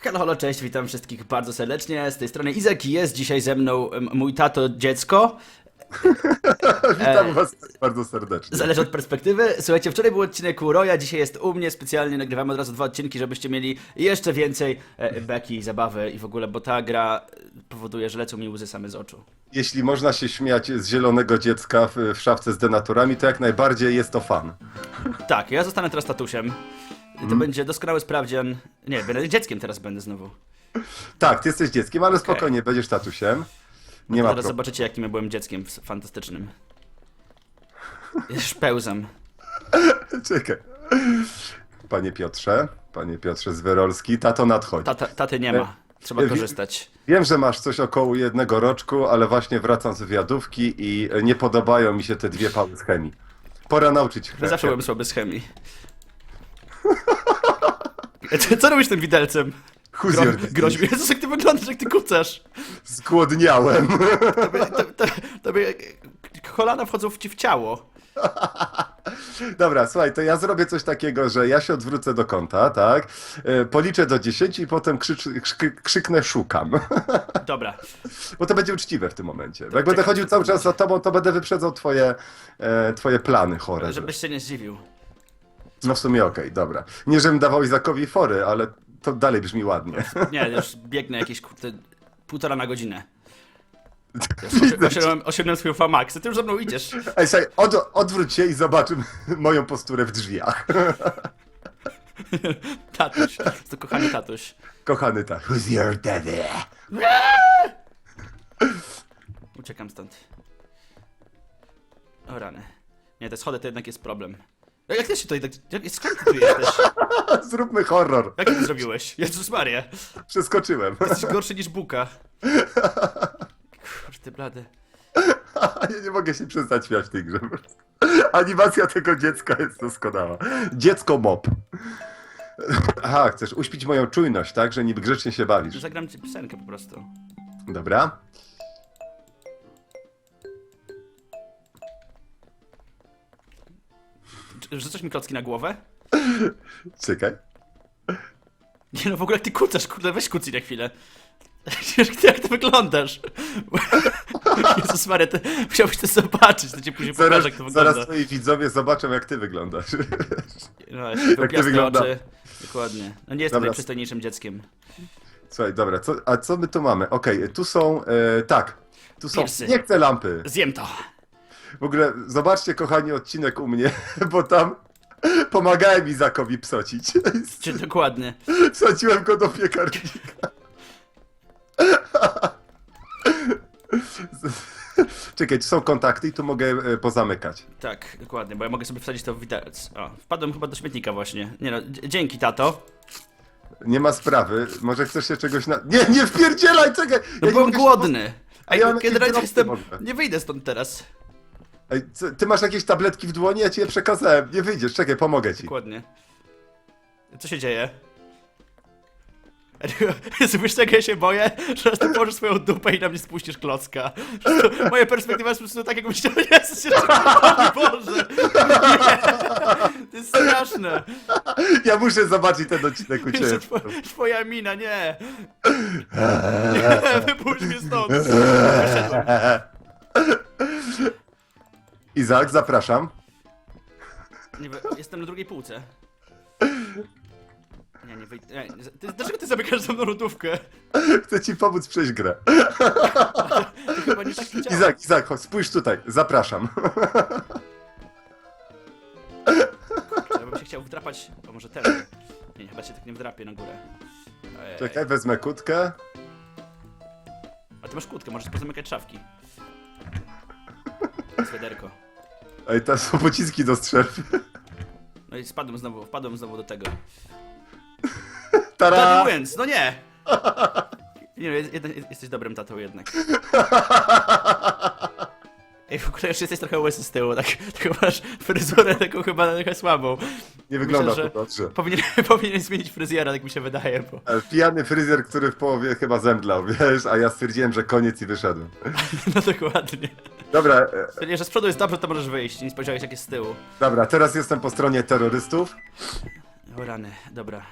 Halo, halo, cześć, witam wszystkich bardzo serdecznie. Z tej strony Izak i jest dzisiaj ze mną mój tato dziecko. Witam was bardzo serdecznie. Zależy od perspektywy. Słuchajcie, wczoraj był odcinek u Roya, dzisiaj jest u mnie. Specjalnie nagrywamy od razu dwa odcinki, żebyście mieli jeszcze więcej e, beki, zabawy i w ogóle, bo ta gra e, powoduje, że lecą mi łzy same z oczu. Jeśli można się śmiać z zielonego dziecka w, w szafce z denaturami, to jak najbardziej jest to fan. Tak, ja zostanę teraz tatusiem. To będzie doskonały sprawdzian. Nie, będę dzieckiem teraz będę znowu. Tak, ty jesteś dzieckiem, ale spokojnie, będziesz tatusiem. Nie ma Zaraz problemu. zobaczycie, jakim ja byłem dzieckiem fantastycznym. Już pełzam. Czekaj. Panie Piotrze, panie Piotrze Zwyrolski, tato nadchodzi. Tata, taty nie ma. Trzeba korzystać. Wiem, że masz coś około jednego roczku, ale właśnie wracam z wiadówki i nie podobają mi się te dwie pały z chemii. Pora nauczyć Ja zawsze byłem słaby z chemii. Co- robisz tym widelcem? Who's Gro, your groź mi. Jezus, jak ty wyglądasz, jak ty kucasz. Zgłodniałem. Tobie, to, to, tobie kolana wchodzą w ci w ciało. Dobra, słuchaj, to ja zrobię coś takiego, że ja się odwrócę do kąta, tak? E, Policzę do 10 i potem krzycz, krzyk, krzyknę szukam. Dobra. Bo to będzie uczciwe w tym momencie. Bo jak będę chodził cały czas za tobą, to będę wyprzedzał twoje, e, twoje plany chore. Żebyś się nie zdziwił. No w sumie okej, dobra. Nie, żebym dawał Izakowi fory, ale to dalej brzmi ładnie. Nie, już biegnę jakieś kurde, półtora na godzinę. Osiągnąłem, osiągnąłem swój famax, ty już za mną idziesz. Ej, słuchaj, od, odwróć się i zobacz moją posturę w drzwiach. Tatuś, to kochany tatuś. Kochany tak. Who's your daddy? Uciekam stąd. O rany. Nie, te schody to jednak jest problem. No Jak ty się tutaj tak... jak- Skąd ty tu jesteś? Zróbmy horror. Jak ty to zrobiłeś? Jezus Maria. Przeskoczyłem. Jesteś gorszy niż Buka. Kurde blady. Ja nie mogę się przestać śmiać w tej grze. po prostu. Animacja tego dziecka jest doskonała. Dziecko mop. Aha, chcesz uśpić moją czujność, tak? Że niby grzecznie się bawisz. Zagram ci piosenkę po prostu. Dobra. Rzucasz mi klocki na głowę? Czekaj. Nie no, w ogóle jak ty kucasz, kurde, weź kucnij na chwilę. Jak ty, jak ty wyglądasz? Jezus Maria, ty, musiałbyś to zobaczyć, to ci później Zaraz, pokażę, jak to wygląda. zaraz twoi widzowie zobaczą, jak ty wyglądasz. No, jak ty ty wygląda? oczy. Dokładnie. No nie jestem Dobra. najprzystojniejszym dzieckiem. Słuchaj, dobra, co, a co my tu mamy? Okej, tu są, e, tak, tu są, Piersy. nie chcę lampy. Zjem to. W ogóle zobaczcie, kochani, odcinek u mnie, bo tam pomagałem Izakowi psocić. Czy dokładnie. Wsadziłem go do piekarnika. Czekaj, tu są kontakty i tu mogę e, pozamykać. Tak, dokładnie, bo ja mogę sobie wsadzić to w widelec. O, wpadłem chyba do śmietnika właśnie. Nie no, dzięki tato. Nie ma sprawy, może chcesz się czegoś na... Nie, nie wpierdzielaj, czekaj! No Ja byłem mogę się głodny. A ja mam jakieś generalnie drobne jestem... może. Nie wyjdę stąd teraz. Ej, co, ty masz jakieś tabletki w dłoni? Ja ci je przekazałem. Nie wyjdziesz, czekaj, pomogę ci. Dokładnie. Co się dzieje? Wiesz czego ja się boję? Że ty położysz swoją dupę i na mnie spuścisz klocka. To, moja perspektywa jest po prostu tak, jak myślałem, Jezus, się o Boże! Nie! To jest straszne! Ja muszę zobaczyć ten odcinek u ciebie. Jeszcze two, twoja mina, nie! Nie, wypuść mnie stąd! Wyszedłem. Izak, zapraszam. Nie, jestem na drugiej półce. Nie, nie wyjdę. Nie, ty, dlaczego ty zamykasz ze mną lodówkę? Chcę ci pomóc przejść grę. To chyba nie tak to działa. Izak, Izak, chodź, spójrz tutaj, zapraszam. Ja bym się chciał wdrapać, a może ten. Nie, chyba się tak nie wdrapię na górę. Ojej. Czekaj, wezmę kutkę. A ty masz kłódkę, możesz pozamykać szafki. Swederko. Ej, to są pociski do strzelby. No i spadłem znowu, wpadłem znowu do tego. Tara! Daddy wins, no nie! Nie, jed, jed, jesteś dobrym tatą jednak. Ej, w ogóle już jesteś trochę łysy z tyłu, tak, tak masz fryzurę taką chyba trochę słabą. Nie wygląda Myślę, to dobrze. Powinien, powinien zmienić fryzjera, tak mi się wydaje, bo... E, Pijany fryzjer, który w połowie chyba zemdlał, wiesz, a ja stwierdziłem, że koniec i wyszedłem. No dokładnie. Dobra, e, że z przodu jest dobrze, to możesz wyjść, nie spodziewałeś jak jest z tyłu. dobra, teraz jestem po stronie terrorystów. O rany, dobra.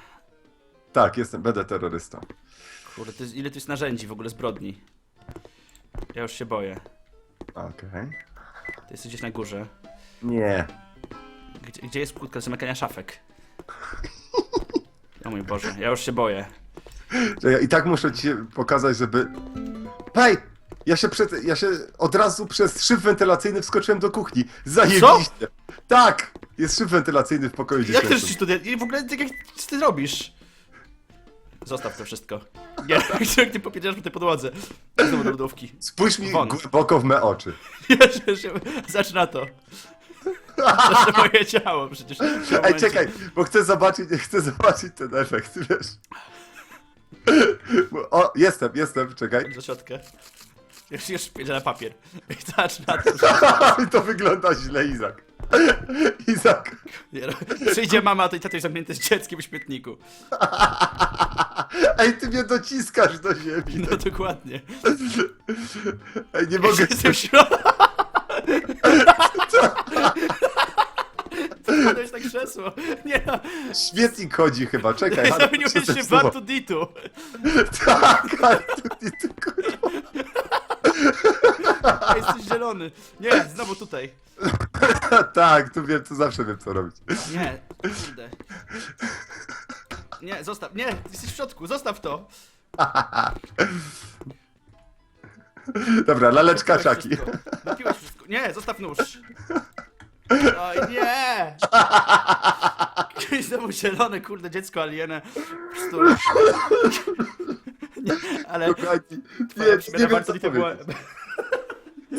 Tak, jestem, będę terrorystą. Kurde, to jest, ile tu jest narzędzi w ogóle zbrodni. Ja już się boję. Okej. Ty jesteś gdzieś na górze. Nie. Gdzie, gdzie jest kłódka zamykania szafek? O mój Boże, ja już się boję. Ja i tak muszę ci pokazać, żeby... Hej! Ja się, przed, ja się od razu przez szyb wentylacyjny wskoczyłem do kuchni. Zajebiście. Tak! Jest szyb wentylacyjny w pokoju Jak też dziecięcym. ci tutaj... I w ogóle tak jak co ty robisz? Zostaw to wszystko. Nie, jak ty popiedziesz po tej podłodze. Znowu do lodówki. Spójrz mi Won. głęboko w me oczy. Jeszcze się... Zaczyna to. Jeszcze moje ciało przecież. w tym Ej, momencie. czekaj, bo chcę zobaczyć, chcę zobaczyć ten efekt, wiesz. O, jestem, jestem, czekaj. Za środkę. Już, już na papier. I zaczyna to. to wygląda źle, Izak. Izak. Nie, no. Przyjdzie mama, to i tato jest zamknięty z dzieckiem w śmietniku. Ej, ty mnie dociskasz do ziemi. No dokładnie. Ej, nie mogę. Jestem w środku. Spadłeś na krzesło. Nie no, Śmietnik chodzi chyba, czekaj. Hanna, zamieniłeś się w słowo? Artuditu. Tak, ale tu, ty, kurwa. Jesteś zielony. Nie, znowu tutaj. Tak, tu wiem, tu zawsze wiem co robić. Nie, kurde. Nie, zostaw, nie, jesteś w środku, zostaw to. Dobra, laleczka Napiłeś wszystko. Napiłeś wszystko. Nie, zostaw nóż. Oj, nie! Jakieś Znowu zielone, kurde, dziecko prostu... Nie, ale Kochani, nie, nie wiem bardzo co była...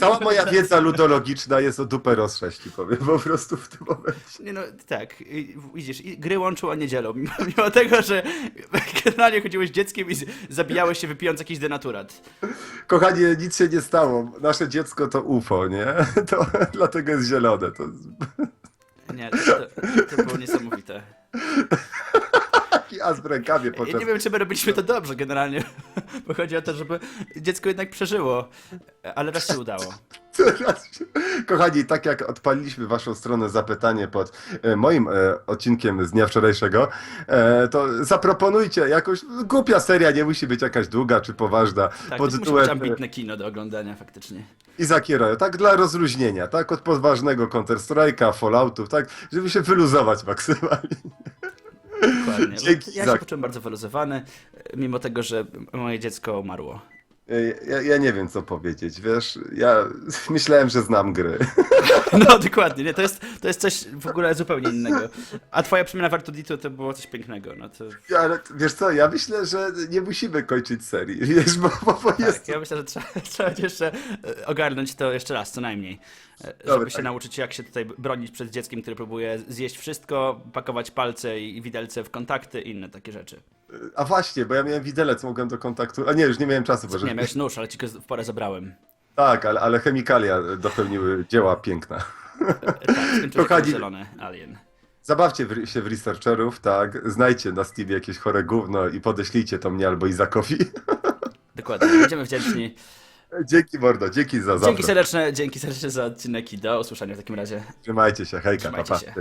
Cała moja wiedza ludologiczna jest o dupę rozsześci, powiem po prostu w tym momencie. Nie no, tak, i- widzisz, gry łączył, a niedzielą. Mimo, tego, że generalnie chodziłeś dzieckiem i zabijałeś się wypijąc jakiś denaturat. Kochani, nic się nie stało. Nasze dziecko to UFO, nie? To dlatego jest zielone. To Nie, to, to było niesamowite. podczas... nie wiem, czy my robiliśmy to dobrze generalnie, bo chodzi o to, żeby dziecko jednak przeżyło, ale raz się udało. Kochani, tak jak odpaliliśmy waszą stronę zapytanie pod e, moim e, odcinkiem z dnia wczorajszego, e, to zaproponujcie jakąś głupia seria, nie musi być jakaś długa czy poważna, Tak, pod to musi być tytułem ambitne kino do oglądania faktycznie. Izaki Royo, tak dla rozluźnienia, tak od poważnego Counter-Strike'a, Falloutów, tak, żeby się wyluzować maksymalnie. Dokładnie. Ja się poczułem bardzo wyluzowany, mimo tego, że moje dziecko umarło. Ja, ja nie wiem co powiedzieć, wiesz, ja myślałem, że znam gry. No dokładnie, nie, to jest, to jest coś w ogóle zupełnie innego. A twoja przemiana w Artuditu to było coś pięknego, no to... Ale wiesz co, ja myślę, że nie musimy kończyć serii, wiesz, bo, bo, bo jest... Tak, ja myślę, że trzeba, trzeba jeszcze e, ogarnąć to jeszcze raz, co najmniej. E, Żeby się tak. nauczyć, jak się tutaj bronić przed dzieckiem, które próbuje zjeść wszystko, pakować palce i widelce w kontakty i inne takie rzeczy. A właśnie, bo ja miałem widelec, mogłem do kontaktu. A nie, już nie miałem czasu, bo. Nie, miałeś nóż, ale ci go w porę zabrałem. Tak, ale, ale chemikalia dopełniły dzieła piękna. Tak, Kochani- jako zielony alien. Zabawcie w, się w researcherów, tak. Znajdźcie na Steamie jakieś chore gówno i podeślijcie to mnie albo Izakowi. Dokładnie, będziemy wdzięczni. dzięki mordo, dzięki za Dzięki zawsze. serdeczne, dzięki serdecznie za odcinek i do usłyszenia w takim razie. Trzymajcie się, hejka, Trzymajcie papa. się.